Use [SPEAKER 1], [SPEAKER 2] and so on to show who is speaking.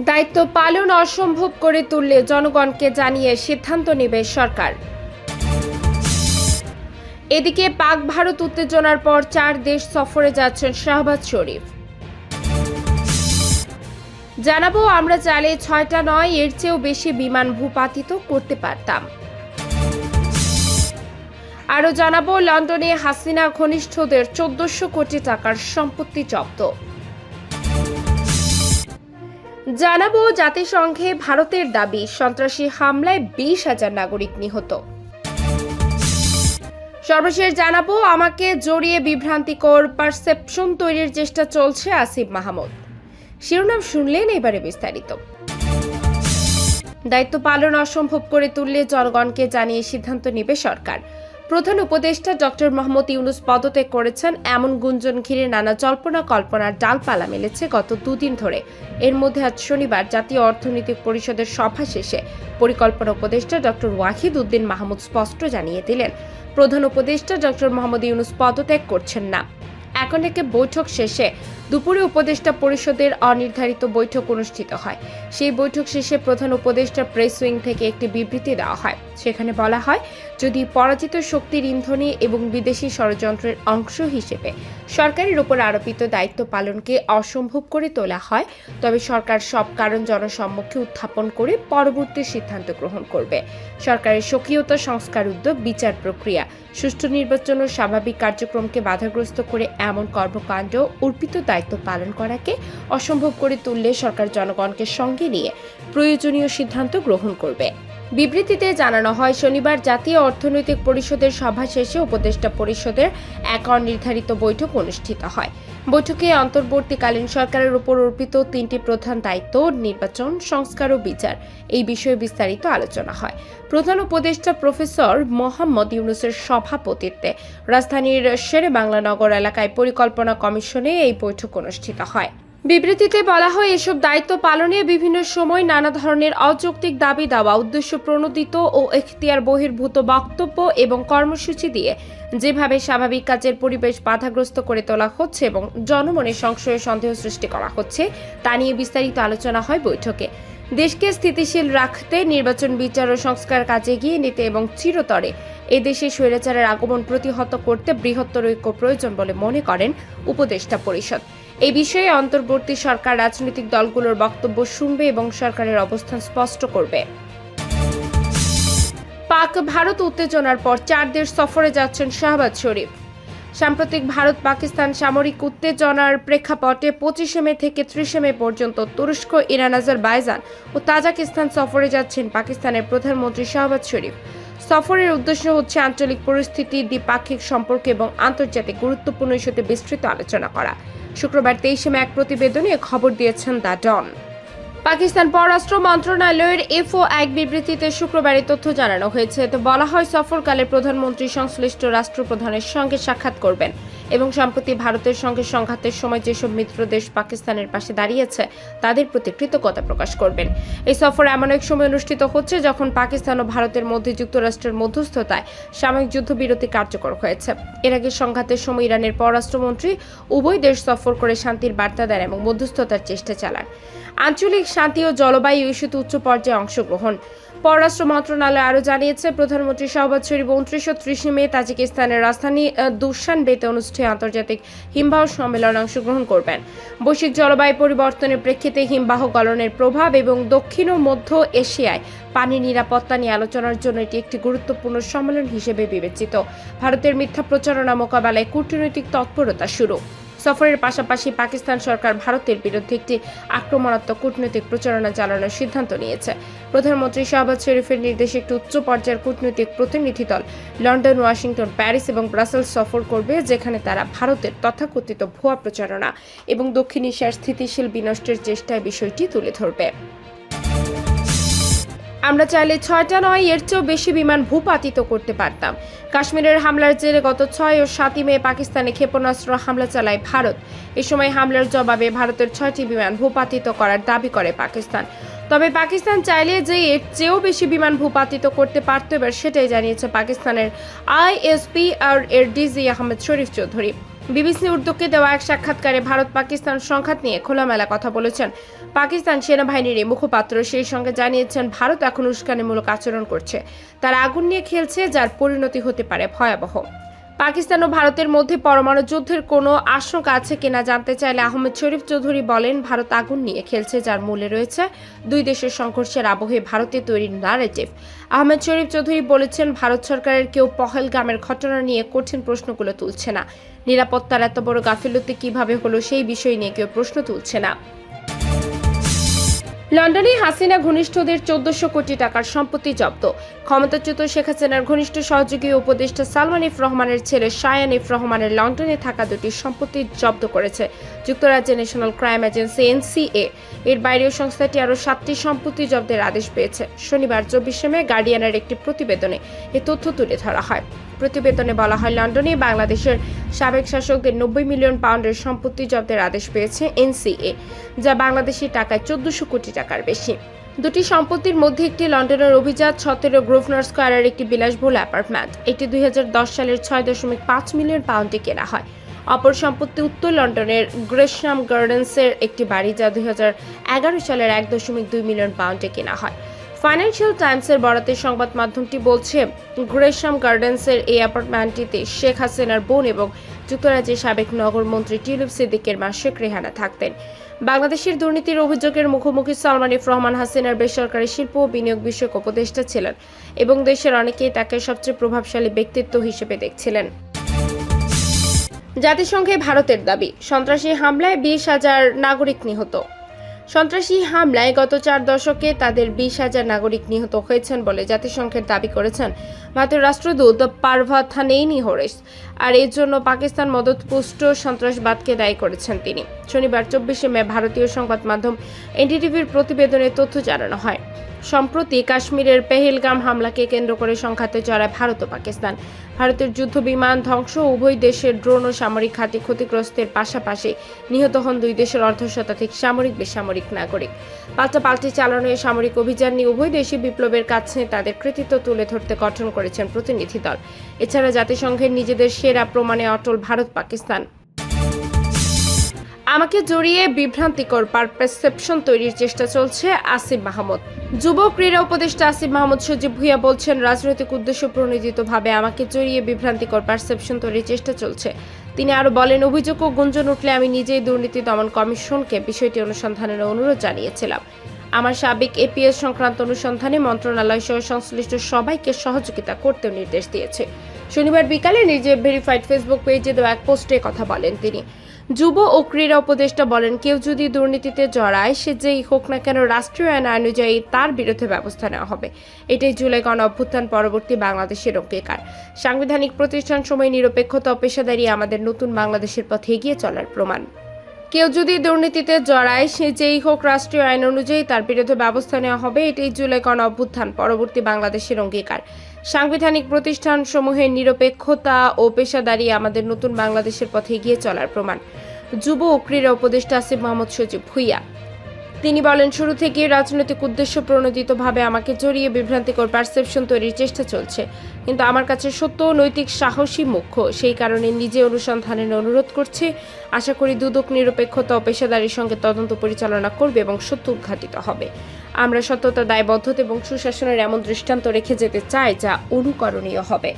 [SPEAKER 1] দায়িত্ব পালন অসম্ভব করে তুললে জনগণকে জানিয়ে সিদ্ধান্ত নেবে সরকার। এদিকে পাক ভারত উত্তেজনার পর চার দেশ সফরে যাচ্ছেন শাহবাজ শরীফ। জানাব, আমরা চাইলে ছয়টা নয়, এর চেয়েও বেশি বিমান ভূপাতিত করতে পারতাম। আরও জানাব, লন্ডনে হাসিনা ঘনিষ্ঠদের চোদ্দশো কোটি টাকার সম্পত্তি জব্দ। জানাব জাতিসংঘে ভারতের দাবি, সন্ত্রাসী হামলায় বিশ হাজার নাগরিক নিহত। সর্বশেষ জানাব, আমাকে জড়িয়ে বিভ্রান্তিকর পারসেপশন তৈরির চেষ্টা চলছে আসিফ মাহমুদ। শিরোনাম শুনলেন এবারে বিস্তারিত। দায়িত্ব পালন অসম্ভব করে তুললে জনগণকে জানিয়ে সিদ্ধান্ত নেবে সরকার। প্রধান উপদেষ্টা ডক্টর মোহাম্মদ ইউনুস পদত্যাগ করেছেন। এমন গুঞ্জন ঘিরে নানা জল্পনা কল্পনার ডালপালা মেলেছে গত দুদিন ধরে। এর মধ্যে আজ শনিবার জাতীয় অর্থনৈতিক পরিষদের সভা শেষে পরিকল্পনা উপদেষ্টা ডক্টর ওয়াহিদ উদ্দিন মাহমুদ স্পষ্ট জানিয়ে দিলেন, প্রধান উপদেষ্টা ডক্টর মোহাম্মদ ইউনুস পদত্যাগ করছেন না। এখন থেকে বৈঠক শেষে দুপুরে উপদেষ্টা পরিষদের অনির্ধারিত বৈঠক অনুষ্ঠিত হয়। সেই বৈঠক শেষে প্রধান উপদেষ্টা প্রেস উইং থেকে একটি বিবৃতি দেওয়া হয়। সেখানে বলা হয়, যদি পরাজিত শক্তির ইন্ধনে এবং বিদেশি ষড়যন্ত্রের অংশ হিসেবে সরকারের উপর আরোপিত দায়িত্ব পালনকে অসম্ভব করে তোলা হয়, তবে সরকার সব কারণ জনসম্মুখে উত্থাপন করে পরবর্তী সিদ্ধান্ত গ্রহণ করবে। সরকারের স্বকীয়তা সংস্কার উদ্যোগ, বিচার প্রক্রিয়া, সুষ্ঠু নির্বাচন ও স্বাভাবিক কার্যক্রমকে বাধাগ্রস্ত করে এমন কর্মকাণ্ড অর্পিত দায়িত্ব পালন করাকে অসম্ভব করে তুললে সরকার জনগণকে সঙ্গে নিয়ে প্রয়োজনীয় সিদ্ধান্ত গ্রহণ করবে। বিবৃতিতে জানানো হয়, শনিবার জাতীয় অর্থনৈতিক পরিষদের সভা শেষে উপদেষ্টা পরিষদের এক অনির্ধারিত বৈঠক অনুষ্ঠিত হয়। বৈঠকে অন্তর্বর্তীকালীন সরকারের উপর অর্পিত তিনটি প্রধান দায়িত্ব, নির্বাচন, সংস্কার ও বিচার এই বিষয়ে বিস্তারিত আলোচনা হয়। প্রধান উপদেষ্টা প্রফেসর মোহাম্মদ ইউনুসের সভাপতিত্বে রাজধানীর শেরে বাংলা নগর এলাকায় পরিকল্পনা কমিশনে এই বৈঠক অনুষ্ঠিত হয়। বিবৃতিতে বলা হয়, এসব দায়িত্ব পালনে বিভিন্ন সময় নানা ধরনের অযৌক্তিক দাবি দেওয়া, উদ্দেশ্য প্রণোদিত ও এখতিয়ার বহির্ভূত বক্তব্য এবং কর্মসূচি দিয়ে যেভাবে স্বাভাবিক কাজের পরিবেশ বাধাগ্রস্ত করে তোলা হচ্ছে এবং জনমনে সংশয় সন্দেহ সৃষ্টি করা হচ্ছে, তা নিয়ে বিস্তারিত আলোচনা হয় বৈঠকে। দেশকে স্থিতিশীল রাখতে নির্বাচন, বিচার ও সংস্কার কাজে এগিয়ে নিতে এবং চিরতরে এদেশে স্বৈরাচারের আগমন প্রতিহত করতে বৃহত্তর ঐক্য প্রয়োজন বলে মনে করেন উপদেষ্টা পরিষদ। এই বিষয়ে অন্তর্বর্তী সরকার, রাজনৈতিক দলগুলোর বক্তব্য শুনবে এবং সরকারের অবস্থান স্পষ্ট করবে। পাক ভারত উত্তেজনার পর চার দেশ সফরে যাচ্ছেন শাহবাজ শরীফ। সাম্প্রতিক ভারত পাকিস্তান সামরিক উত্তেজনার প্রেক্ষাপটে পঁচিশে মে থেকে ত্রিশে মে পর্যন্ত তুরস্ক, ইরান, আজারবাইজান ও তাজাকিস্তান সফরে যাচ্ছেন পাকিস্তানের প্রধানমন্ত্রী শাহবাজ শরীফ। সফরের উদ্দেশ্য হচ্ছে আঞ্চলিক পরিস্থিতি, দ্বিপাক্ষিক সম্পর্ক এবং আন্তর্জাতিক গুরুত্বপূর্ণ ইস্যুতে বিস্তৃত আলোচনা করা। শুক্রবার তেইশে মে এক প্রতিবেদনে খবর দিয়েছেন দ্য ডন। পাকিস্তান পররাষ্ট্র মন্ত্রণালয়ের এফও এক বিবৃতিতে শুক্রবার তথ্য জানানো হয়েছে। বলা হয়, সফরকালে প্রধানমন্ত্রী সংশ্লিষ্ট রাষ্ট্রপ্রধানের সঙ্গে সাক্ষাৎ করবেন। এবং সম্প্রতি ভারতের সঙ্গে সংঘাতের সময় যেসব মিত্র দেশ পাকিস্তানের পাশে দাঁড়িয়েছে, তাদের প্রতি কৃতজ্ঞতা প্রকাশ করবেন। এই সফর এমন এক সময় অনুষ্ঠিত হচ্ছে যখন পাকিস্তান ও ভারতের মধ্যে যুক্তরাষ্ট্রের মধ্যস্থতায় সাময়িক যুদ্ধবিরতি কার্যকর হয়েছে। এর আগে সংঘাতের সময় ইরানের পররাষ্ট্রমন্ত্রী উভয় দেশ সফর করে শান্তির বার্তা দেন এবং মধ্যস্থতার চেষ্টা চালান। আঞ্চলিক শান্তি ও জলবায়ু ইস্যুতে উচ্চ পর্যায়ে অংশগ্রহণ। পররাষ্ট্র মন্ত্রণালয় আরও জানিয়েছে, প্রধানমন্ত্রী শাহবাজ উনত্রিশ ত্রিশে মে তাজিকিস্তানের রাজধানী দুশানবেতে অনুষ্ঠিত আন্তর্জাতিক হিমবাহ সম্মেলনে অংশগ্রহণ করবেন। বৈশ্বিক জলবায়ু পরিবর্তনের প্রেক্ষিতে হিমবাহ গলনের প্রভাব এবং দক্ষিণ ও মধ্য এশিয়ায় পানি নিরাপত্তা নিয়ে আলোচনার জন্য এটি একটি গুরুত্বপূর্ণ সম্মেলন হিসেবে বিবেচিত। ভারতের মিথ্যা প্রচারণা মোকাবেলায় কূটনৈতিক তৎপরতা শুরু। সফরের পাশাপাশি পাকিস্তান সরকার ভারতের বিরুদ্ধে একটি আক্রমণাত্মক কূটনৈতিক প্রচারণা চালানোর সিদ্ধান্ত নিয়েছে। প্রধানমন্ত্রী শাহবাজ শরীফের নির্দেশে একটি উচ্চ পর্যায়ের কূটনৈতিক প্রতিনিধি দল লন্ডন, ওয়াশিংটন, প্যারিস এবং ব্রাসেলস সফর করবে, যেখানে তারা ভারতের তথাকথিত ভুয়া প্রচারণা এবং দক্ষিণ এশিয়ার স্থিতিশীল বিনষ্টের চেষ্টায় বিষয়টি তুলে ধরবে। আমরা চাইলে ছয়টা নয়, এর চেয়েও বেশি বিমান ভূপাতিত করতে পারতাম। কাশ্মীরের হামলার জেরে গত ছয় ও সাতই মে পাকিস্তানে ক্ষেপণাস্ত্র হামলা চালায় ভারত। এ সময় হামলার জবাবে ভারতের ছয়টি বিমান ভূপাতিত করার দাবি করে পাকিস্তান। তবে পাকিস্তান চাইলে যে এর চেয়েও বেশি বিমান ভূপাতিত করতে পারত এবার সেটাই জানিয়েছে পাকিস্তানের আইএসপি আর এর ডিজি আহমেদ শরীফ চৌধুরী। বিবিসি উর্দুকে দেওয়া এক সাক্ষাৎকারে ভারত পাকিস্তান সংঘাত নিয়ে খোলামেলা কথা বলেছেন। পাকিস্তান সেনাবাহিনীর মুখপাত্র সেই সঙ্গে জানিয়েছেন, ভারত এখন উস্কানিমূলক আচরণ করছে। তারা আগুন নিয়ে খেলছে, যার পরিণতি হতে পারে ভয়াবহ। পাকিস্তান ও ভারতের মধ্যে পরমাণু যুদ্ধের কোনো আশঙ্কা আছে কিনা জানতে চাইলে আহমেদ শরীফ চৌধুরী বলেন, ভারত আগুন নিয়ে খেলছে, যার মূলে রয়েছে দুই দেশের সংঘর্ষের আবহে ভারতে তৈরি নারেটিভ আহমেদ শরীফ চৌধুরী বলেছেন, ভারত সরকারের কেউ পহেলগামের ঘটনা নিয়ে কঠিন প্রশ্নগুলো তুলছে না। নিরাপত্তার এত বড় গাফিলতি কীভাবে হলো সেই বিষয় নিয়ে কেউ প্রশ্ন তুলছে না। লন্ডনে হাসিনা ঘনিষ্ঠদের চোদ্দশো কোটি টাকার সম্পত্তি জব্দ। ক্ষমতাচ্যুত শেখ হাসিনার ঘনিষ্ঠ সহযোগী উপদেষ্টা সালমান ইফ রহমানের ছেলে শায়ান ইফ রহমানের লন্ডনে থাকা দুটি সম্পত্তি জব্দ করেছে যুক্তরাজ্যের ন্যাশনাল ক্রাইম এজেন্সি এনসিএ। এর বাইরেও সংস্থাটি আরও সাতটি সম্পত্তি জব্দের আদেশ পেয়েছে। শনিবার চব্বিশে মে গার্ডিয়ানের একটি প্রতিবেদনে এ তথ্য তুলে ধরা হয়। প্রতিবেদনে বলা হয়, লন্ডনে বাংলাদেশের সাবেক শাসকদের নব্বই মিলিয়ন পাউন্ডের সম্পত্তি জব্দের আদেশ পেয়েছে এনসিএ, যা বাংলাদেশি টাকায় চোদ্দশো কোটি টাকার বেশি। দুটি সম্পত্তির মধ্যে একটি লন্ডনের অভিজাত সতেরো গ্রোভনার স্কোয়ারের একটি বিলাসবহুল অ্যাপার্টমেন্ট। এটি দুই হাজার দশ সালের ছয় দশমিক পাঁচ মিলিয়ন পাউন্ডে কেনা হয়। অপর সম্পত্তি উত্তর লন্ডনের গ্রেশাম গার্ডেন্সের একটি বাড়ি, যা দুই হাজার এগারো সালের এক দশমিক দুই মিলিয়ন পাউন্ডে কেনা হয়। ফাইন্যান্সিয়াল টাইমসের বরাতে সংবাদ মাধ্যমটি বলছে গ্রেশাম গার্ডেন্সের এই অ্যাপার্টমেন্টটিতে শেখ হাসিনার বোন এবং যুক্তরাজ্যের সাবেক নগরমন্ত্রী টিউলিপ সিদ্দিকের মা শেখ রেহানা থাকতেন। বাংলাদেশের দুর্নীতির অভিযোগের মুখোমুখি সালমান ইফ রহমান হাসিনার বেসরকারি শিল্প ও বিনিয়োগ বিষয়ক উপদেষ্টা ছিলেন এবং দেশের অনেকেই তাকে সবচেয়ে প্রভাবশালী ব্যক্তিত্ব হিসেবে দেখছিলেন। জাতিসংঘে ভারতের দাবি, সন্ত্রাসী হামলায় বিশ হাজার নাগরিক নিহত। সন্ত্রাসী হামলায় গত চার দশকে তাদের বিশ হাজার নাগরিক নিহত হয়েছেন বলে জাতিসংঘের দাবি করেছেন ভারতের রাষ্ট্রদূত পারভা থানেইনি হরেশ। আর এর জন্য পাকিস্তান মদতপুষ্ট সন্ত্রাসবাদকে দায়ী করেছেন তিনি। শনিবার চব্বিশে মে ভারতীয় সংবাদ মাধ্যম এনডিটিভির প্রতিবেদনে তথ্য জানানো হয়। সম্প্রতি কাশ্মীরের পেহেলগাম হামলাকে কেন্দ্র করে সংঘাতে জড়ায় ভারত ও পাকিস্তান। ভারতের যুদ্ধ বিমান ধ্বংস উভয় দেশের ড্রোন ও সামরিক ঘাঁটি ক্ষতিগ্রস্তের পাশাপাশি নিহত হন দুই দেশের অর্ধ শতাধিক সামরিক, বেসামরিক নাগরিক। পাল্টাপাল্টি চালানো এই সামরিক অভিযান নিয়ে উভয় দেশই বিপ্লবের কাছে তাদের কৃতিত্ব তুলে ধরতে গঠন করেছেন প্রতিনিধি দল। এছাড়া জাতিসংঘের নিজেদের সেরা প্রমাণে অটল ভারত পাকিস্তান আমাকে জড়িয়ে বিভ্রান্তিকর পারসেপশন তৈরির চেষ্টা চলছে আসিফ মাহমুদ। যুব ক্রীড়া উপদেষ্টা আসিফ মাহমুদ সজীব ভুইয়া বলছেন, রাজনৈতিক উদ্দেশ্য প্রণোদিতভাবে আমাকে জড়িয়ে বিভ্রান্তিকর পারসেপশন তৈরির চেষ্টা চলছে। তিনি আরও বলেন, অভিযোগ ও গুঞ্জন উঠলে আমি নিজেই দুর্নীতি দমন কমিশনকে বিষয়টি অনুসন্ধানের অনুরোধ জানিয়েছিলাম। আমার সাবেক এপিএস সংক্রান্ত অনুসন্ধানে মন্ত্রণালয় সহ সংশ্লিষ্ট সবাইকে সহযোগিতা করতেও নির্দেশ দিয়েছে। শনিবার বিকালে নিজের ভেরিফাইড ফেসবুক পেজে দেওয়া এক পোস্টে কথা বলেন তিনি। যুব ও ক্রীড়া উপদেষ্টা বলেন, কেউ যদি দুর্নীতিতে জড়ায়, সে যেই হোক না কেন রাষ্ট্রীয় আইন অনুযায়ী তার বিরুদ্ধে ব্যবস্থা নেওয়া হবে। এটাই জুলাই গণ অভ্যুত্থান পরবর্তী বাংলাদেশের অঙ্গীকার। সাংবিধানিক প্রতিষ্ঠান সময় নিরপেক্ষতা ও পেশাদারি আমাদের নতুন বাংলাদেশের পথে এগিয়ে চলার প্রমাণ। কেউ যদি দুর্নীতিতে জড়ায়, সে যেই হোক রাষ্ট্রীয় আইন অনুযায়ী তার বিরুদ্ধে ব্যবস্থা নেওয়া হবে, এটাই জুলাই গণ অভ্যুত্থান পরবর্তী বাংলাদেশের অঙ্গীকার। সাংবিধানিক প্রতিষ্ঠান সমূহের নিরপেক্ষতা ও পেশাদারি আমাদের নতুন বাংলাদেশের পথে এগিয়ে চলার প্রমাণ। যুব ও ক্রীড়া উপদেষ্টা আসিফ মোহাম্মদ সচিব ভুইয়া। তিনি বলেন, শুরু থেকে রাজনৈতিক উদ্দেশ্য প্রণোদিতভাবে আমাকে জড়িয়ে বিভ্রান্তিকর পারসেপশন তৈরির চেষ্টা চলছে। কিন্তু আমার কাছে সত্য নৈতিক সাহসী মুখ্য। সেই কারণে নিজে অনুসন্ধানের অনুরোধ করছে। আশা করি দুদক নিরপেক্ষতা ও পেশাদারির সঙ্গে তদন্ত পরিচালনা করবে এবং সত্য উদ্ঘাটিত হবে। আমরা সত্যতা দায়বদ্ধতা এবং সুশাসনের এমন দৃষ্টান্ত রেখে যেতে চাই যা অনুকরণীয় হবে।